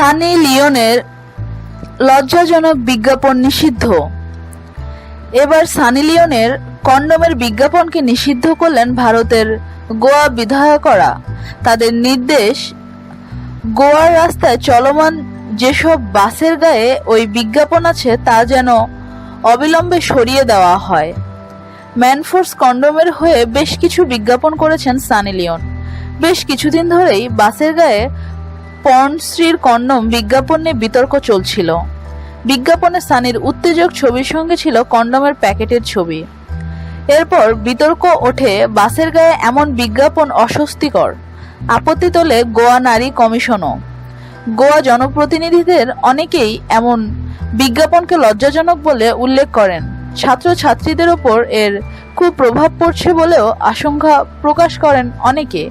সানি লিওনের লজ্জাজনক বিজ্ঞাপন নিষিদ্ধ। এবার সানি লিওনের কন্ডোমের বিজ্ঞাপনকে নিষিদ্ধ করলেন ভারতের গোয়া বিধায়করা। তাদের নির্দেশ, গোয়ার রাস্তায় চলমান যেসব বাসের গায়ে ওই বিজ্ঞাপন আছে তা যেন অবিলম্বে সরিয়ে দেওয়া হয়। ম্যানফোর্স কন্ডোমের হয়ে বেশ কিছু বিজ্ঞাপন করেছেন সানি লিওন। বেশ কিছুদিন ধরেই বাসের গায়ে পর্নশ্রীর কন্ডম বিজ্ঞাপন নিয়ে বিতর্ক চলছিল। বিজ্ঞাপনে সানির উত্তেজক ছবির সঙ্গে ছিল কন্ডমের প্যাকেটের ছবি। এরপর বিতর্ক ওঠে বাসের গায়ে এমন বিজ্ঞাপন অস্বস্তিকর। আপত্তি তোলে গোয়া নারী কমিশনও। গোয়া জনপ্রতিনিধিদের অনেকেই এমন বিজ্ঞাপনকে লজ্জাজনক বলে উল্লেখ করেন। ছাত্রছাত্রীদের ওপর এর খুব প্রভাব পড়ছে বলেও আশঙ্কা প্রকাশ করেন অনেকে।